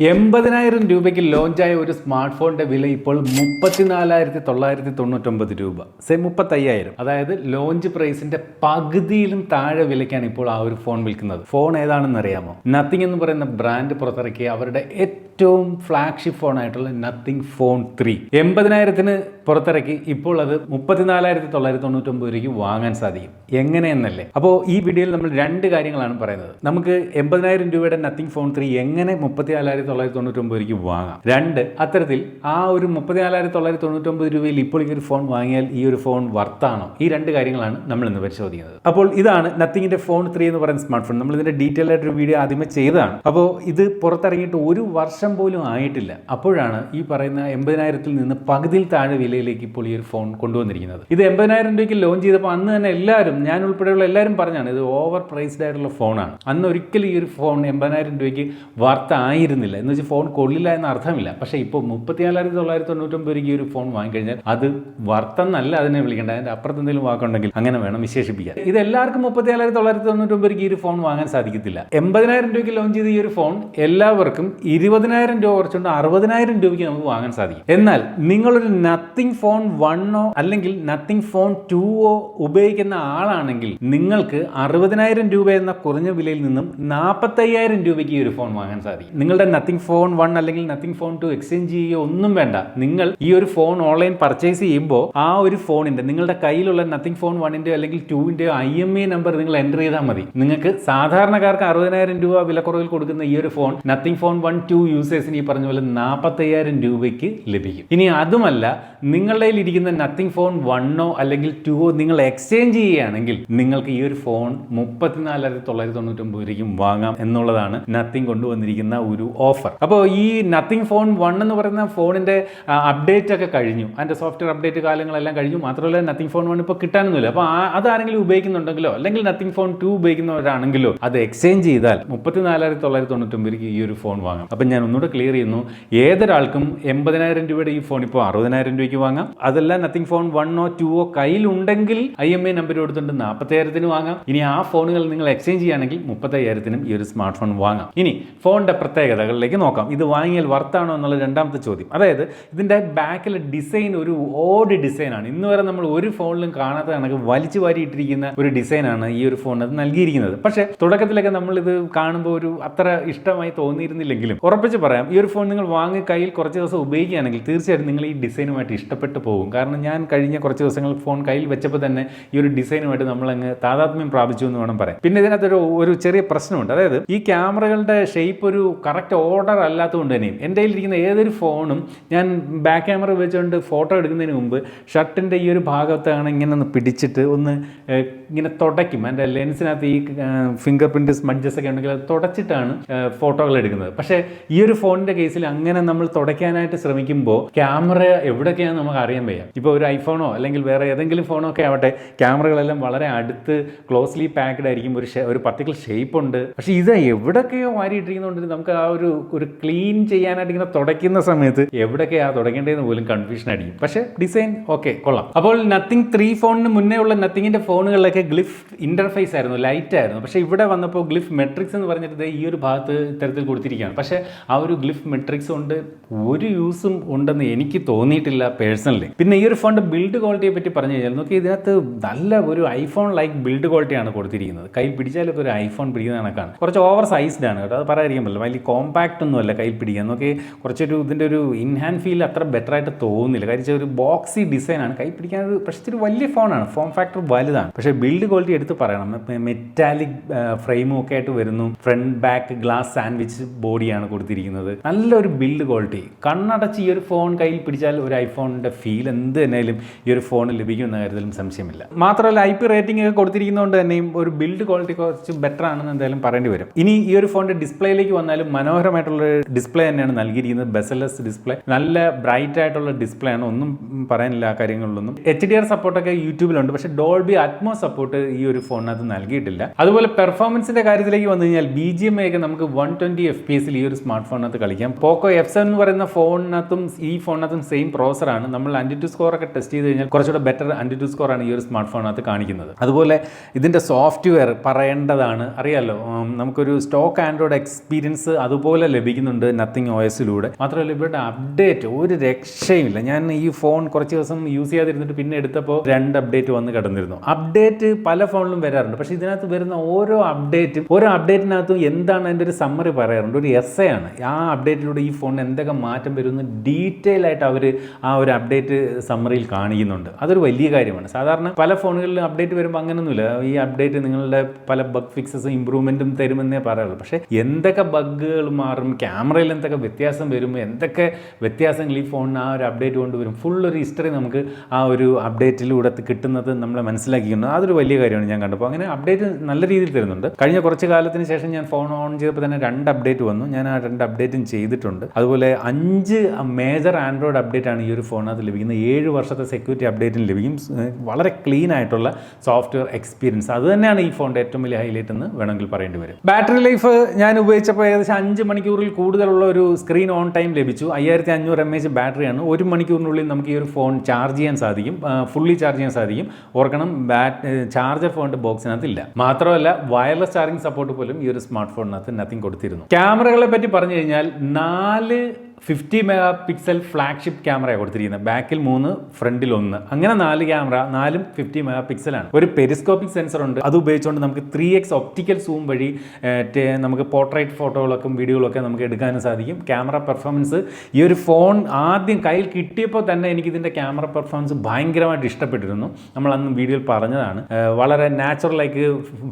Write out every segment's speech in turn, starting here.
എൺപതിനായിരം രൂപയ്ക്ക് ലോഞ്ചായ ഒരു സ്മാർട്ട് ഫോണിന്റെ വില ഇപ്പോൾ മുപ്പത്തിനാലായിരത്തി തൊള്ളായിരത്തി തൊണ്ണൂറ്റൊമ്പത് രൂപ. സേ മുപ്പത്തയ്യായിരം. അതായത് ലോഞ്ച് പ്രൈസിന്റെ പകുതിയിലും താഴെ വിലയ്ക്കാണ് ഇപ്പോൾ ആ ഒരു ഫോൺ വിൽക്കുന്നത്. ഫോൺ ഏതാണെന്ന് അറിയാമോ? നത്തിങ് എന്ന് പറയുന്ന ബ്രാൻഡ് പുറത്തിറക്കിയ അവരുടെ ഏറ്റവും ഫ്ലാഗ്ഷിപ്പ് ഫോൺ ആയിട്ടുള്ള നത്തിങ് ഫോൺ ത്രീ എൺപതിനായിരത്തിന് പുറത്തിറക്കി. ഇപ്പോൾ അത് മുപ്പത്തിനാലായിരത്തി തൊള്ളായിരത്തി തൊണ്ണൂറ്റൊമ്പത് രൂപയ്ക്ക് വാങ്ങാൻ സാധിക്കും. എങ്ങനെയെന്നല്ലേ? അപ്പോൾ ഈ വീഡിയോയിൽ നമ്മൾ രണ്ട് കാര്യങ്ങളാണ് പറയുന്നത്. നമുക്ക് എൺപതിനായിരം രൂപയുടെ നത്തിങ് ഫോൺ ത്രീ എങ്ങനെ മുപ്പത്തിനാലായിരത്തി തൊള്ളായിരത്തി തൊണ്ണൂറ്റൊമ്പത് രൂപയ്ക്ക് വാങ്ങാം? രണ്ട് അത്തരത്തിൽ ആ ഒരു മുപ്പത്തിനാലായിരത്തി തൊള്ളായിരത്തി തൊണ്ണൂറ്റൊമ്പത് രൂപയിൽ ഇപ്പോൾ ഈ ഒരു ഫോൺ വാങ്ങിയാൽ ഈ ഒരു ഫോൺ വർത്താണോ ഈ രണ്ട് കാര്യങ്ങളാണ് നമ്മൾ ഇന്ന് പരിശോധിക്കുന്നത്. അപ്പോൾ ഇതാണ് നത്തിങ്ങിന്റെ ഫോൺ ത്രീ എന്ന് പറയുന്ന സ്മാർട്ട് ഫോൺ നമ്മൾ ഇതിന്റെ ഡീറ്റെയിൽ ആയിട്ടൊരു വീഡിയോ ആദ്യമേ ചെയ്തതാണ്. അപ്പോൾ ഇത് പുറത്തിറങ്ങിയിട്ട് ഒരു വർഷം പോലും ആയിട്ടില്ല. അപ്പോഴാണ് ഈ പറയുന്ന എൺപതിനായിരത്തിൽ നിന്ന് പകുതിയിൽ താഴെ വിലയിലേക്ക് ഇപ്പോൾ ഈ ഒരു ഫോൺ കൊണ്ടുവന്നിരിക്കുന്നത്. ഇത് എൺപതിനായിരം രൂപയ്ക്ക് ലോഞ്ച് ചെയ്തപ്പോൾ അന്ന് തന്നെ എല്ലാവരും ഞാൻ ഉൾപ്പെടെയുള്ള എല്ലാവരും പറഞ്ഞാണ് ഇത് ഓവർ പ്രൈസ്ഡ് ആയിട്ടുള്ള ഫോണാണ്. അന്ന് ഒരിക്കലും ഈ ഒരു ഫോൺ എൺപതിനായിരം രൂപയ്ക്ക് വാർത്ത ആയിരുന്നില്ല. എന്ന് വെച്ചാൽ ഫോൺ കൊള്ളില്ല എന്ന അർത്ഥമില്ല. പക്ഷേ ഇപ്പോൾ മുപ്പത്തിനാലായിരത്തി തൊള്ളായിരത്തി തൊണ്ണൂറ്റൊമ്പത് രൂപയ്ക്ക് ഒരു ഫോൺ വാങ്ങിക്കഴിഞ്ഞാൽ അത് വർത്തന്നല്ല അതിനെ വിളിക്കേണ്ട അതിന്റെ അപ്പുറത്ത് എന്തെങ്കിലും വാക്കുണ്ടെങ്കിൽ അങ്ങനെ വേണം വിശേഷിപ്പിക്കാൻ. ഇത് എല്ലാവർക്കും മുപ്പത്തിനാലായിരത്തി തൊള്ളായിരത്തി തൊണ്ണൂറ്റൊമ്പത് രൂപയ്ക്ക് ഈ ഒരു ഫോൺ വാങ്ങാൻ സാധിക്കത്തില്ല. എൺപതിനായിരം രൂപയ്ക്ക് ലോഞ്ച് ചെയ്ത ഈ ഒരു ഫോൺ എല്ലാവർക്കും ഇരുപതിനായിരം രൂപ കുറച്ചുകൊണ്ട് അറുപതിനായിരം രൂപയ്ക്ക് നമുക്ക് വാങ്ങാൻ സാധിക്കും. എന്നാൽ നിങ്ങളൊരു നത്തിങ് ഫോൺ വണ്ണോ അല്ലെങ്കിൽ നത്തിങ് ഫോൺ ടൂവോ ഉപയോഗിക്കുന്ന ആളാണെങ്കിൽ നിങ്ങൾക്ക് അറുപതിനായിരം രൂപ എന്ന കുറഞ്ഞ വിലയിൽ നിന്നും നാൽപ്പത്തയ്യായിരം രൂപയ്ക്ക് ഈ ഒരു ഫോൺ വാങ്ങാൻ സാധിക്കും. നിങ്ങളുടെ നത്തിങ് ഫോൺ വൺ അല്ലെങ്കിൽ നത്തിങ് ഫോൺ ടു എക്സ്ചേഞ്ച് ചെയ്യുകയോ ഒന്നും വേണ്ട. നിങ്ങൾ ഈ ഒരു ഫോൺ ഓൺലൈൻ പർച്ചേസ് ചെയ്യുമ്പോൾ ആ ഒരു ഫോണിന്റെ നിങ്ങളുടെ കയ്യിലുള്ള നത്തിങ് ഫോൺ വണ്ണിന്റെ അല്ലെങ്കിൽ ടൂവിന്റെ ഐ എം ഇ നമ്പർ നിങ്ങൾ എന്റർ ചെയ്താൽ മതി. നിങ്ങൾക്ക് സാധാരണക്കാർക്ക് അറുപതിനായിരം രൂപ വിലക്കുറവിൽ കൊടുക്കുന്ന ഈ ഒരു phone Nothing phone one two യൂസേഴ്സിന് ഈ പറഞ്ഞ പോലെ നാൽപ്പത്തയ്യായിരം രൂപയ്ക്ക് ലഭിക്കും. ഇനി അതുമല്ല നിങ്ങളുടെ ഇരിക്കുന്ന നത്തിങ് ഫോൺ വണ്ണോ അല്ലെങ്കിൽ ടുവോ നിങ്ങൾ എക്സ്ചേഞ്ച് ചെയ്യുകയാണെങ്കിൽ നിങ്ങൾക്ക് ഈ ഒരു ഫോൺ മുപ്പത്തിനാലായിരത്തി തൊള്ളായിരത്തി തൊണ്ണൂറ്റൊമ്പത് രൂപയ്ക്കും വാങ്ങാം എന്നുള്ളതാണ് നത്തിങ് കൊണ്ടുവന്നിരിക്കുന്ന ഒരു ഓഫർ അപ്പോൾ ഈ നത്തിങ് ഫോൺ വൺ എന്ന് പറയുന്ന ഫോണിന്റെ അപ്ഡേറ്റ് ഒക്കെ കഴിഞ്ഞു. അതിന്റെ സോഫ്റ്റ്വെയർ അപ്ഡേറ്റ് കാലങ്ങളെല്ലാം കഴിഞ്ഞു. മാത്രമല്ല നത്തിങ് ഫോൺ വൺ ഇപ്പോൾ കിട്ടാനൊന്നുമില്ല. അപ്പോൾ അതാരെങ്കിലും ഉപയോഗിക്കുന്നുണ്ടെങ്കിലോ അല്ലെങ്കിൽ നത്തിങ് ഫോൺ ടു ഉപയോഗിക്കുന്നവരാണെങ്കിലോ അത് എക്സ്ചേഞ്ച് ചെയ്താൽ മുപ്പത്തിനാലായിരത്തി തൊള്ളായിരത്തി തൊണ്ണൂറ്റൊമ്പത് രൂപയ്ക്ക് ഈ ഒരു ഫോൺ വാങ്ങാം. അപ്പം ഞാൻ ഒന്നുകൂടെ ക്ലിയർ ചെയ്യുന്നു. ഏതൊരാൾക്കും എൺപതിനായിരം രൂപയുടെ ഈ ഫോൺ ഇപ്പോൾ അറുപതിനായിരം രൂപയ്ക്ക് വാങ്ങാം. അതല്ല നത്തിങ് ഫോൺ വണ്ണോ ടുവോ കയ്യിലുണ്ടെങ്കിൽ ഐ എം ഐ നമ്പർ കൊടുത്തിട്ട് നാൽപ്പത്തയ്യായിരത്തിന് വാങ്ങാം. ഇനി ആ ഫോണുകൾ നിങ്ങൾ എക്സ്ചേഞ്ച് ചെയ്യുകയാണെങ്കിൽ മുപ്പത്തയ്യായിരത്തിനും ഈ ഒരു സ്മാർട്ട് ഫോൺ വാങ്ങാം. ഇനി ഫോണിന്റെ പ്രത്യേകതകളിലേക്ക് നോക്കാം. ഇത് വാങ്ങിയാൽ വർത്താണോ എന്നുള്ള രണ്ടാമത്തെ ചോദ്യം. അതായത് ഇതിന്റെ ബാക്കിലെ ഡിസൈൻ ഒരു ഓഡ് ഡിസൈനാണ് ഇന്ന് വരെ നമ്മൾ ഒരു ഫോണിലും കാണാത്ത കണക്ക് വലിച്ചു വാരിയിട്ടിരിക്കുന്ന ഒരു ഡിസൈനാണ് ഈ ഒരു അത് നൽകിയിരിക്കുന്നത്. പക്ഷേ തുടക്കത്തിലൊക്കെ നമ്മൾ ഇത് കാണുമ്പോൾ ഒരു അത്ര ഇഷ്ടമായി തോന്നിയിരുന്നില്ലെങ്കിലും ഉറപ്പിച്ച് പറയാം ഈ ഒരു ഫോൺ നിങ്ങൾ വാങ്ങി കയ്യിൽ കുറച്ച് ദിവസം ഉപയോഗിക്കുകയാണെങ്കിൽ തീർച്ചയായിട്ടും നിങ്ങൾ ഈ ഡിസൈനുമായിട്ട് ഇഷ്ടപ്പെട്ടു പോകും. കാരണം ഞാൻ കഴിഞ്ഞ കുറച്ച് ദിവസങ്ങൾ ഫോൺ കയ്യിൽ വെച്ചപ്പോൾ തന്നെ ഈ ഒരു ഡിസൈനുമായിട്ട് നമ്മളങ്ങ് താതാത്മ്യം പ്രാപിച്ചു എന്ന് വേണം പറയാം പിന്നെ ഇതിനകത്തൊരു ഒരു ചെറിയ പ്രശ്നമുണ്ട്. അതായത് ഈ ക്യാമറകളുടെ ഷേപ്പ് ഒരു കറക്റ്റ് ഓർഡർ അല്ലാത്തതുകൊണ്ട് തന്നെയും എന്റെ കയ്യിലിരിക്കുന്ന ഏതൊരു ഫോണും ഞാൻ ബാക്ക് ക്യാമറ ഉപയോഗിച്ചുകൊണ്ട് ഫോട്ടോ എടുക്കുന്നതിന് മുമ്പ് ഷർട്ടിന്റെ ഈ ഒരു ഭാഗത്താണ് ഇങ്ങനെ ഒന്ന് പിടിച്ചിട്ട് ഒന്ന് ഇങ്ങനെ തുടയ്ക്കും. എന്റെ ലെൻസിനകത്ത് ഈ ഫിംഗർ പ്രിന്റ് സ്മഡ്ജസ് ഒക്കെ ഉണ്ടെങ്കിൽ അത് തുടച്ചിട്ടാണ് ഫോട്ടോകൾ എടുക്കുന്നത്. പക്ഷേ ഈ ഒരു ഫോണിന്റെ കേസിൽ അങ്ങനെ നമ്മൾ തുടയ്ക്കാനായിട്ട് ശ്രമിക്കുമ്പോൾ ക്യാമറ എവിടെയൊക്കെയാണെന്ന് നമുക്ക് അറിയാൻ വയ്യ. ഇപ്പോൾ ഒരു ഐഫോണോ അല്ലെങ്കിൽ വേറെ ഏതെങ്കിലും ഫോണോ ഒക്കെ ആവട്ടെ ക്യാമറകളെല്ലാം വളരെ അടുത്ത് ക്ലോസ്ലി പാക്ഡ് ആയിരിക്കും. ഒരു ഒരു പർട്ടിക്കുലർ ഷേപ്പ് ഉണ്ട്. പക്ഷേ ഇത് എവിടെയൊക്കെയോ വാരിയിട്ടിരിക്കുന്നതുകൊണ്ട് നമുക്ക് ആ ഒരു ഒരു ക്ലീൻ ചെയ്യാനായിട്ട് ഇങ്ങനെ തുടയ്ക്കുന്ന സമയത്ത് എവിടെയൊക്കെയാ തുടയ്ക്കേണ്ടതെന്ന് പോലും കൺഫ്യൂഷൻ അടിക്കും. പക്ഷേ ഡിസൈൻ ഓക്കെ കൊള്ളാം. അപ്പോൾ നത്തിങ് ത്രീ ഫോണിന് മുന്നേ ഉള്ള നത്തിങ്ങിന്റെ ഫോണുകളിലൊക്കെ ഗ്ലിഫ് ഇന്റർഫേസ് ആയിരുന്നു ലൈറ്റ് ആയിരുന്നു. പക്ഷേ ഇവിടെ വന്നപ്പോൾ ഗ്ലിഫ് മെട്രിക്സ് എന്ന് പറഞ്ഞിട്ട് ഈ ഒരു ഭാഗത്ത് ഇത്തരത്തിൽ കൊടുത്തിരിക്കുകയാണ്. പക്ഷേ ആ ഒരു ഗ്ലിഫ് മെട്രിക്സ് കൊണ്ട് ഒരു യൂസും ഉണ്ടെന്ന് എനിക്ക് തോന്നിയിട്ടില്ല. പേഴ്സണലി പിന്നെ ഈ ഒരു ഫോണിന്റെ ബിൽഡ് ക്വാളിറ്റിയെ പറ്റി പറഞ്ഞു കഴിഞ്ഞാൽ നോക്കി ഇതിനകത്ത് നല്ല ഒരു ഐഫോൺ ലൈക്ക് ബിൽഡ് ക്വാളിറ്റിയാണ് കൊടുത്തിരിക്കുന്നത്. കയ്യിൽ പിടിച്ചാലൊക്കെ ഒരു ഐഫോൺ പിടിക്കുന്ന കണക്കാണ്. കുറച്ച് ഓവർ സൈസ്ഡ് ആണ് കേട്ടോ. അത് പറയാതിരിക്കാൻ പറ്റില്ല വലിയ കോമ്പാക്റ്റ് ഒന്നും അല്ല കയ്യിൽ പിടിക്കാൻ. നോക്കി കുറച്ചൊരു ഇതിന്റെ ഒരു ഇൻഹാൻഡ് ഫീൽ അത്ര ബെറ്റർ ആയിട്ട് തോന്നുന്നില്ല. കാര്യം ഒരു ബോക്സി ഡിസൈനാണ് കൈ പിടിക്കാൻ ഒരു പക്ഷേ ഒരു വലിയ ഫോണാണ് ഫോം ഫാക്ടർ വലുതാണ്. പക്ഷേ ബിൽഡ് ക്വാളിറ്റി എടുത്ത് പറയണം. മെറ്റാലിക് ഫ്രെയിമും ഒക്കെ ആയിട്ട് വരുന്നു. ഫ്രണ്ട് ബാക്ക് ഗ്ലാസ് സാൻഡ്വിച്ച് ബോഡിയാണ് കൊടുത്തിരിക്കുന്നത്. നല്ലൊരു ബിൽഡ് ക്വാളിറ്റി കണ്ണടച്ച് ഈ ഒരു ഫോൺ കയ്യിൽ പിടിച്ചാൽ ഒരു ഐഫോണിന്റെ ഫീൽ എന്ത് തന്നെയാലും ഈ ഒരു ഫോൺ ലഭിക്കുമെന്ന കാര്യത്തിലും സംശയമില്ല. മാത്രമല്ല ഐ പി റേറ്റിംഗ് ഒക്കെ കൊടുത്തിരിക്കുന്നതുകൊണ്ട് തന്നെയും ഒരു ബിൽഡ് ക്വാളിറ്റി കുറച്ച് ബെറ്റർ ആണെന്ന് എന്തായാലും പറയേണ്ടി വരും. ഇനി ഈ ഒരു ഫോണിന്റെ ഡിസ്പ്ലേയിലേക്ക് വന്നാലും മനോഹരമായിട്ടുള്ള ഡിസ്പ്ലേ തന്നെയാണ് നൽകിയിരിക്കുന്നത്. ബെസലസ് ഡിസ്പ്ലേ നല്ല ബ്രൈറ്റ് ആയിട്ടുള്ള ഡിസ്പ്ലേ ആണ്. ഒന്നും പറയാനില്ല ആ കാര്യങ്ങളിലൊന്നും. എച്ച് ഡി ആർ സപ്പോർട്ടൊക്കെ യൂട്യൂബിലുണ്ട്. പക്ഷേ ഡോൾബി അറ്റ്മോ സപ്പോർട്ട് ഈ ഒരു ഫോണിനകത്ത് നൽകിയിട്ടില്ല. അതുപോലെ പെർഫോമൻസിന്റെ കാര്യത്തിലേക്ക് വന്നു കഴിഞ്ഞാൽ ബി ജി എം ഒക്കെ നമുക്ക് വൺ ട്വന്റി എഫ് പി എസിൽ ഈ ഒരു സ്മാർട്ട് ഫോണിനകത്ത് കളിക്കാം. പോക്കോ എഫ് സെവൻ എന്ന് പറയുന്ന ഫോണിനകത്തും ഈ ഫോണിനകത്തും സെയിം പ്രോസറാണ് ആണ് നമ്മൾ സ്കോർ ഒക്കെ ടെസ്റ്റ് ചെയ്ത് കഴിഞ്ഞാൽ കുറച്ചുകൂടെ ബെറ്റർ ആന്റിറ്റു സ്കോർ ആണ് ഈ ഒരു സ്മാർട്ട് ഫോണിനകത്ത് കാണിക്കുന്നത്. അതുപോലെ ഇതിന്റെ സോഫ്റ്റ്വെയർ പറയേണ്ടതാണ്. അറിയാലോ നമുക്കൊരു സ്റ്റോക്ക് ആൻഡ്രോയിഡ് എക്സ്പീരിയൻസ് അതുപോലെ ലഭിക്കുന്നുണ്ട് നത്തിങ് ഒ എസിലൂടെ മാത്രമല്ല ഇവരുടെ അപ്ഡേറ്റ് ഒരു രക്ഷയുമില്ല. ഞാൻ ഈ ഫോൺ കുറച്ച് ദിവസം യൂസ് ചെയ്യാതിരുന്നിട്ട് പിന്നെ എടുത്തപ്പോൾ രണ്ട് അപ്ഡേറ്റ് വന്ന് കിടന്നിരുന്നു. അപ്ഡേറ്റ് പല ഫോണിലും വരാറുണ്ട്. പക്ഷേ ഇതിനകത്ത് വരുന്ന ഓരോ അപ്ഡേറ്റും ഓരോ അപ്ഡേറ്റിനകത്തും എന്താണ് അതിന്റെ ഒരു സമ്മറി പറയാറുണ്ട്. ഒരു എസ് ആണ്. ആ അപ്ഡേറ്റിലൂടെ ഈ ഫോണിന് എന്തൊക്കെ മാറ്റം വരുമെന്ന് ഡീറ്റെയിൽ ആയിട്ട് അവർ ആ ഒരു അപ്ഡേറ്റ് സമ്മറിയിൽ കാണിക്കുന്നുണ്ട്. അതൊരു വലിയ കാര്യമാണ്. സാധാരണ പല ഫോണുകളിലും അപ്ഡേറ്റ് വരുമ്പോൾ അങ്ങനെയൊന്നുമില്ല ഈ അപ്ഡേറ്റ് നിങ്ങളുടെ പല ബഗ് ഫിക്സസും ഇമ്പ്രൂവ്മെന്റും തരുമെന്നേ പറയുള്ളൂ പക്ഷേ എന്തൊക്കെ ബഗ്ഗുകൾ മാറും ക്യാമറയിൽ എന്തൊക്കെ വ്യത്യാസം വരും എന്തൊക്കെ വ്യത്യാസങ്ങൾ ഈ ഫോണിന് ആ ഒരു അപ്ഡേറ്റ് കൊണ്ടുവരും ഫുൾ ഒരു ഹിസ്റ്ററി നമുക്ക് ആ ഒരു അപ്ഡേറ്റിലൂടെ കിട്ടുന്നത് നമ്മളെ മനസ്സിലാക്കിക്കുന്നു അതൊരു വലിയ കാര്യമാണ് ഞാൻ കണ്ടപ്പോൾ. അങ്ങനെ അപ്ഡേറ്റ് നല്ല രീതിയിൽ തരുന്നുണ്ട്. കഴിഞ്ഞ കുറച്ച് കാലത്തിന് ശേഷം ഞാൻ ഫോൺ ഓൺ ചെയ്തപ്പോൾ തന്നെ രണ്ട് അപ്ഡേറ്റ് വന്നു. ഞാൻ ആ രണ്ട് അപ്ഡേറ്റും ചെയ്തിട്ടുണ്ട്. അതുപോലെ അഞ്ച് മേജർ ആൻഡ്രോയിഡ് അപ്ഡേറ്റ് ആണ് ഈ ഒരു ഫോണിനകത്ത് ലഭിക്കുന്ന ഏഴ് വർഷത്തെ സെക്യൂരിറ്റി അപ്ഡേറ്റിന് ലഭിക്കും. വളരെ ക്ലീൻ ആയിട്ടുള്ള സോഫ്റ്റ്വെയർ എക്സ്പീരിയൻസ് അത് തന്നെയാണ് ഈ ഫോണിന്റെ ഏറ്റവും വലിയ ഹൈലൈറ്റ് എന്ന് വേണമെങ്കിൽ പറയേണ്ടി വരും. ബാറ്ററി ലൈഫ് ഞാൻ ഉപയോഗിച്ചപ്പോൾ ഏകദേശം അഞ്ച് മണിക്കൂറിൽ കൂടുതലുള്ള ഒരു സ്ക്രീൻ ഓൺ ടൈം ലഭിച്ചു. അയ്യായിരത്തി അഞ്ഞൂറ് എം എച്ച് ബാറ്ററിയാണ് ഒരു മണിക്കൂറിനുള്ളിൽ നമുക്ക് ഈ ഒരു ഫോൺ ചാർജ് ചെയ്യാൻ സാധിക്കും. ഫുള്ളി ചാർജ് ചെയ്യാൻ സാധിക്കും. ഓർക്കണം ബാറ്റ് ചാർജർ ഫോണിന്റെ ബോക്സിനകത്ത് ഇല്ല. മാത്രമല്ല വയർലെസ് ചാർജിങ് സപ്പോർട്ട് പോലും ഈ ഒരു സ്മാർട്ട് ഫോണിനകത്ത് നത്തിങ് കൊടുത്തിരുന്നു. ക്യാമറകളെ പറ്റി പറഞ്ഞു കഴിഞ്ഞാൽ നാല് ഫിഫ്റ്റി മെഗാ പിക്സൽ ഫ്ലാഗ്ഷിപ്പ് ക്യാമറയാണ് കൊടുത്തിരിക്കുന്നത്. ബാക്കിൽ മൂന്ന് ഫ്രണ്ടിൽ ഒന്ന്. അങ്ങനെ നാല് ക്യാമറ നാലും ഫിഫ്റ്റി മെഗാ പിക്സലാണ് ഒരു പെരിസ്കോപ്പിക് സെൻസർ ഉണ്ട്. അത് ഉപയോഗിച്ചുകൊണ്ട് നമുക്ക് ത്രീ എക്സ് ഒപ്റ്റിക്കൽ സൂം വഴി നമുക്ക് പോർട്രേറ്റ് ഫോട്ടോകളൊക്കെ വീഡിയോകളൊക്കെ നമുക്ക് എടുക്കാനും സാധിക്കും. ക്യാമറ പെർഫോമൻസ് ഈ ഒരു ഫോൺ ആദ്യം കയ്യിൽ കിട്ടിയപ്പോൾ തന്നെ എനിക്ക് ഇതിന്റെ ക്യാമറ പെർഫോമൻസ് ഭയങ്കരമായിട്ട് ഇഷ്ടപ്പെട്ടിരുന്നു. നമ്മൾ അന്ന് വീഡിയോയിൽ പറഞ്ഞതാണ്. വളരെ നാച്ചുറലായിട്ട്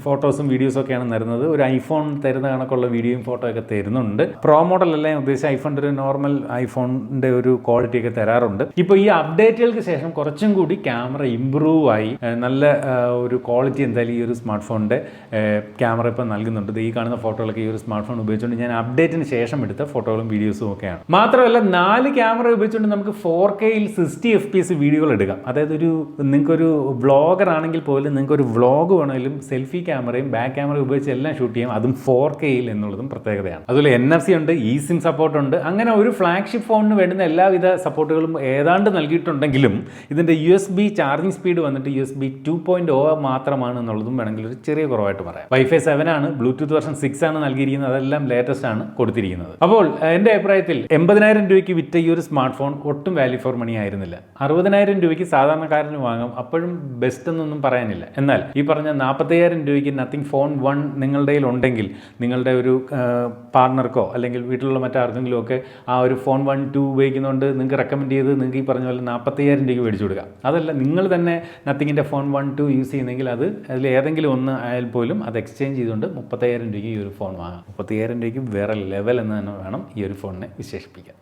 ഫോട്ടോസും വീഡിയോസും ഒക്കെയാണ് തരുന്നത്. ഒരു ഐഫോൺ തരുന്ന കണക്കുള്ള വീഡിയോയും ഫോട്ടോയൊക്കെ തരുന്നുണ്ട്. പ്രോ മോഡൽ ഞാൻ ഉദ്ദേശിച്ച ഐഫോണിന്റെ ഒരു നോർമൽ ഐഫോണിന്റെ ഒരു ക്വാളിറ്റി ഒക്കെ തരാറുണ്ട്. ഇപ്പോൾ ഈ അപ്ഡേറ്റുകൾക്ക് ശേഷം കുറച്ചും കൂടി ക്യാമറ ഇമ്പ്രൂവ് ആയി. നല്ല ഒരു ക്വാളിറ്റി എന്തായാലും ഈ ഒരു സ്മാർട്ട് ഫോണിന്റെ ക്യാമറ ഇപ്പോൾ നൽകുന്നുണ്ട്. ഈ കാണുന്ന ഫോട്ടോകളൊക്കെ ഈ ഒരു സ്മാർട്ട് ഫോൺ ഉപയോഗിച്ചുകൊണ്ട് ഞാൻ അപ്ഡേറ്റിന് ശേഷം എടുത്ത ഫോട്ടോകളും വീഡിയോസും ഒക്കെയാണ്. മാത്രമല്ല നാല് ക്യാമറ ഉപയോഗിച്ചുകൊണ്ട് നമുക്ക് ഫോർ കെയിൽ സിക്സ്റ്റി എഫ് പി എസ് വീഡിയോകൾ എടുക്കാം. അതായത് ഒരു നിങ്ങൾക്കൊരു വ്ളോഗർ ആണെങ്കിൽ പോലും നിങ്ങൾക്ക് ഒരു വ്ളോഗ് വേണമെങ്കിലും സെൽഫി ക്യാമറയും ബാക്ക് ക്യാമറ ഉപയോഗിച്ച് എല്ലാം ഷൂട്ട് ചെയ്യാം. അതും ഫോർ കെയിൽ എന്നുള്ളതും പ്രത്യേകതയാണ്. അതുപോലെ എൻ എഫ് സി ഉണ്ട് ഇ സിം സപ്പോർട്ട് ഉണ്ട്. അങ്ങനെ ഒരു ഫ്ലാഗ്ഷിപ്പ് ഫോണിന് വേണ്ടുന്ന എല്ലാവിധ സപ്പോർട്ടുകളും ഏതാണ്ട് നൽകിയിട്ടുണ്ടെങ്കിലും ഇതിന്റെ U S B charging speed വന്നിട്ട് U S B two point O മാത്രമാണ് എന്നുള്ളതും വേണമെങ്കിൽ ഒരു ചെറിയ കുറവായിട്ട് പറയാം. വൈഫൈ സെവൻ ആണ് ബ്ലൂടൂത്ത് വെർഷൻ സിക്സ് ആണ് നൽകിയിരിക്കുന്നത് അതെല്ലാം ലേറ്റസ്റ്റ് ആണ് കൊടുത്തിരിക്കുന്നത്. അപ്പോൾ എന്റെ അഭിപ്രായത്തിൽ എൺപതിനായിരം രൂപയ്ക്ക് വിറ്റ ഈ ഒരു സ്മാർട്ട് ഫോൺ ഒട്ടും വാല്യൂ ഫോർ മണി ആയിരുന്നില്ല. അറുപതിനായിരം രൂപയ്ക്ക് സാധാരണക്കാരന് വാങ്ങാം അപ്പോഴും ബെസ്റ്റ് എന്നൊന്നും പറയാനില്ല. എന്നാൽ ഈ പറഞ്ഞ നാൽപ്പത്തയ്യായിരം രൂപയ്ക്ക് നത്തിങ് ഫോൺ വൺ നിങ്ങളുടെ ഉണ്ടെങ്കിൽ നിങ്ങളുടെ ഒരു പാർട്ണർക്കോ അല്ലെങ്കിൽ വീട്ടിലുള്ള മറ്റാർക്കെങ്കിലും ഒക്കെ ഒരു ഫോൺ വൺ ടു ഉപയോഗിക്കുന്നതുകൊണ്ട് നിങ്ങൾക്ക് റെക്കമെൻഡ് ചെയ്ത് നിങ്ങൾക്ക് ഈ പറഞ്ഞ പോലെ നാൽപ്പത്തയ്യായിരം രൂപയ്ക്ക് മേടിച്ചു കൊടുക്കാം. അതല്ല നിങ്ങൾ തന്നെ നത്തിങ്ങിന്റെ ഫോൺ വൺ ടു യൂസ് ചെയ്യുന്നെങ്കിൽ അത് അതിൽ ഏതെങ്കിലും ഒന്ന് ആയാൽ പോലും അത് എക്സ്ചേഞ്ച് ചെയ്തുകൊണ്ട് മുപ്പത്തയ്യായിരം രൂപയ്ക്ക് ഈ ഒരു ഫോൺ വാങ്ങാം. മുപ്പത്തയ്യായിരം രൂപയ്ക്ക് വേറെ ലെവൽ എന്ന് തന്നെ വേണം ഈ ഒരു ഫോണിനെ വിശേഷിപ്പിക്കാൻ.